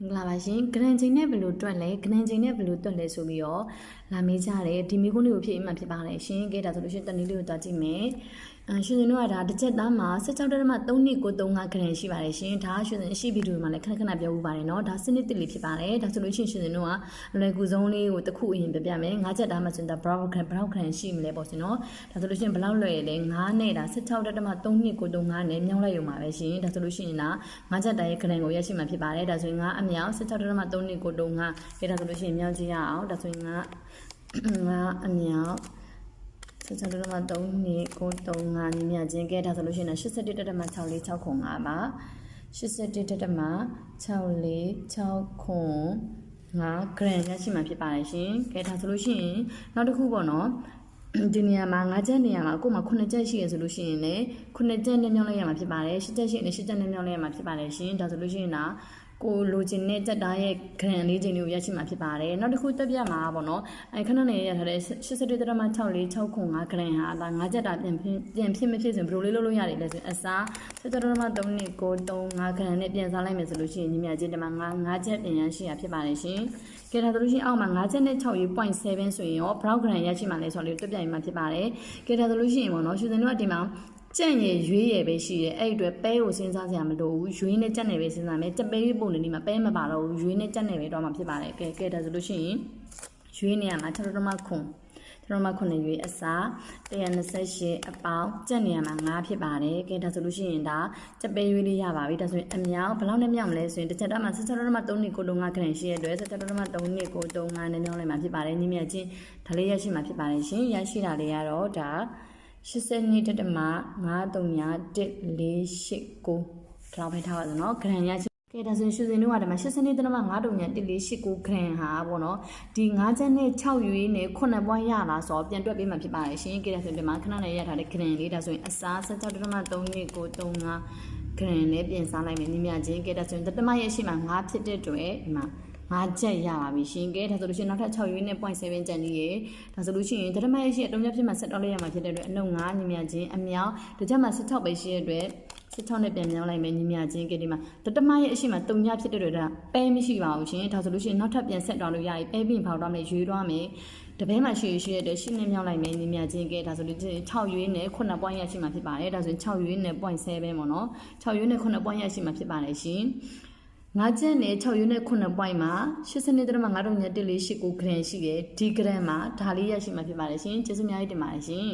မင်္ဂလာပါရှင်ဂရန်ချိန်နဲ့ဘယ်လိုတွက်လဲဂရန်ချိန်နဲ့ဘယ်လိုတွက်လဲဆိုပြီးတော့ လာမေးကြတယ်ဒီမိကုန်းလေးကိုဖြည့်အမှဖြစ်ပါတယ်ရှင်ကဲဒါဆိုလို့ရှိရင်တနည်းလေးကိုတွက်ကြည့်မယ်အရှင်စင်တို့ကဒါတစ်ချက်သားမှာ16တက်မှ3နှစ်ကို35ဂရန်ရှိပါတယ်ရှင်ဒါရှင်စင်ရှိဗီဒီယိုမှာလည်းခဏခဏပြောဦးပါတယ်เนาะဒါစနစ်တစ်လေးဖြစ်ပါတယ်ဒါဆိုလို့ရှိရင်ရှင်စင်တို့ကအလွယ်ကူဆုံးလေးကိုတစ်ခုအရင်ပြပြမယ်၅ချက်သားမှာဆိုရင်ဒါ brown ဂရန် brown ဂရန်ရှိမလဲပေါ့ရှင်เนาะဒါဆိုလို့ရှိရင်ဘယ်လောက်လွယ်လဲ9နဲ့ဒါ16တက်မှ3နှစ်ကို35နဲ့မြောင်းလိုက်ရုံပါပဲရှင်ဒါဆိုလို့ရှိရင်ဒါ၅ချက်သားရဲ့ဂရန်ကိုရရှိမှာဖြစ်ပါတယ်ဒါဆိုရင်9အမြောက်16တက်မှ3နှစ်ကို35ဒါဒါဆိုလို့ရှိရင်မြောင်းကြည့်ရအောင်ဒါဆိုရင်9 9အမြောက်ဆက်ချက်တော့မှ3နှစ်ကို35ညီမြချင်းကဲဒါဆိုလို့ရှိရင်81တက်တက်မှ6 4 6ခွန်5ပါ81တက်တက်မှ6 4 6ခွန်5 gram ရရှိမှာဖြစ်ပါတယ်ရှင်ကဲဒါဆိုလို့ရှိရင်နောက်တစ်ခုပေါ့နော်ဒီနေရာမှာ၅ချက်နေရာမှာအခုမှ9ချက်ရှိရဆိုလို့ရှိရင်လည်း9ချက်နဲ့မြောင်းလိုက်ရမှာဖြစ်ပါတယ်10ချက်ရှိရင်10ချက်နဲ့မြောင်းလိုက်ရမှာဖြစ်ပါတယ်ရှင်ဒါဆိုလို့ရှိရင်ဒါ ကိုလိုချင်တဲ့တက်တားရဲ့ gram လေးချင်းတွေကိုရရှိမှာဖြစ်ပါတယ်နောက်တစ်ခုတက်ပြမှာပေါ့နော်အဲခဏနေရထားတဲ့81တက်မှ6လေး6ခွန်5 gram ဟာဒါ5ချက်တာပြန်ပြန်ဖြစ်မဖြစ်ဆိုဘယ်လိုလေးလုပ်လို့ရတယ်လဲဆိုအစား77တက်မှ3နှစ်ကို3 5 gram နဲ့ပြန်စားလိုက်မယ်ဆိုလို့ရှိရင်ညီမချင်းတမ5 5ချက်ပြန်ရရှိရဖြစ်ပါတယ်ရှင်ကဲဒါဆိုလို့ရှိရင်အောက်မှာ5ချက်နဲ့6ရေ0.7ဆိုရင်ရော brown gram ရရှိမှာလဲဆိုတော့လေးတက်ပြရင်မှာဖြစ်ပါတယ်ကဲဒါဆိုလို့ရှိရင်ပေါ့နော်ရှင်စင်တို့ကဒီမှာ ကြက်ရည်ရွေးရည်ပဲရှိတယ်အဲ့ဒီအတွက်ပဲကိုစဉ်းစားစရာမလိုဘူးရွေးနဲ့ကြက်နယ်ပဲစဉ်းစားမယ်ကြက်ပဲရွေးပုံနေဒီမှာပဲမပါတော့ဘူးရွေးနဲ့ကြက်နယ်ပဲတော့မှဖြစ်ပါတယ်ကဲကဲဒါဆိုလို့ရှိရင်ရွေးနေရမှာ6တော်မှခွန်6တော်မှခွန်ရွေးအစား128အပေါင်းကြက်နေရမှာ9ဖြစ်ပါတယ်ကဲဒါဆိုလို့ရှိရင်ဒါကြက်ပဲရွေးလေးရပါပြီဒါဆိုရင်အမြောက်ဘယ်လောက်နဲ့မြောက်မလဲဆိုရင်တစ်ချက်တော့မှ16တော်မှ3နှစ်ကို3 5ခန့်ရှိရတဲ့အတွက်16တော်မှ3နှစ်ကို3 5နဲ့မြောက်လိုက်မှာဖြစ်ပါတယ်ညီမချင်းဒါလေးရရှိမှာဖြစ်ပါတယ်ရှင်ရရှိတာလေးကတော့ဒါ 82တက်တမ931489ဒါပဲထားပါစို့နော်ဂရန်ရရှိကဲဒါဆိုရင်ရှူစင်တို့ကဒီမှာ82တက်တမ931489ဂရန်ဟာပေါ့နော်ဒီ9ချက်နဲ့6ရွေးနဲ့9ပွားရလာဆိုတော့ပြန်တွက်ပေးမှဖြစ်ပါတယ်ရှင်ကဲဒါဆိုရင်ဒီမှာခဏနဲ့ရထားတဲ့ဂရန်လေးဒါဆိုရင်အစား16တက်တမ3935ဂရန်နဲ့ပြင်စားလိုက်မယ်ညီမချင်းကဲဒါဆိုရင်တတမရဲ့ရှိမှာ9ဖြစ်တဲ့အတွက်ဒီမှာ ငါချက်ရပါပြီရှင်ကဲဒါဆိုလို့ရှိရင်နောက်ထပ်6ရွေးနဲ့0.7ကျန်သေးရေဒါဆိုလို့ရှိရင်ဓမ္မရဲ့ရှိအတုံးပြဖြစ်မှာဆက်တော့လိုက်ရမှာဖြစ်တဲ့အတွက်အနှုတ်9ညီမြချင်းအမြောက်ဒီချက်မှာ16ပဲရှိတဲ့အတွက်16နဲ့ပြန်မြောင်းလိုက်မယ်ညီမြချင်းကဲဒီမှာဓမ္မရဲ့အရှိမှာတုံညဖြစ်တဲ့အတွက်ဒါပဲမရှိပါဘူးရှင်ဒါဆိုလို့ရှိရင်နောက်ထပ်ပြန်ဆက်တော့လို့ရပြီပဲပြင်ဖောက်တော့မယ်ရွေးတော့မယ်တပည့်မှာရှိရှိရတဲ့ရှင်းနေမြောက်လိုက်မယ်ညီမြချင်းကဲဒါဆိုလို့6ရွေးနဲ့9 point ရရှိမှာဖြစ်ပါတယ်ဒါဆိုရင်6ရွေးနဲ့0.7ပဲပေါ့နော်6ရွေးနဲ့9 point ရရှိမှာဖြစ်ပါတယ်ရှင် ငါးချက်နဲ့6ရွေးနဲ့9 point မှာ82တရမ9တော့ည1 4 8 9 gram ရှိတယ်ဒီ gram မှာဒါလေးရရှိမှာဖြစ်ပါတယ်ရှင်ကျေးဇူးအများကြီးတင်ပါတယ်ရှင်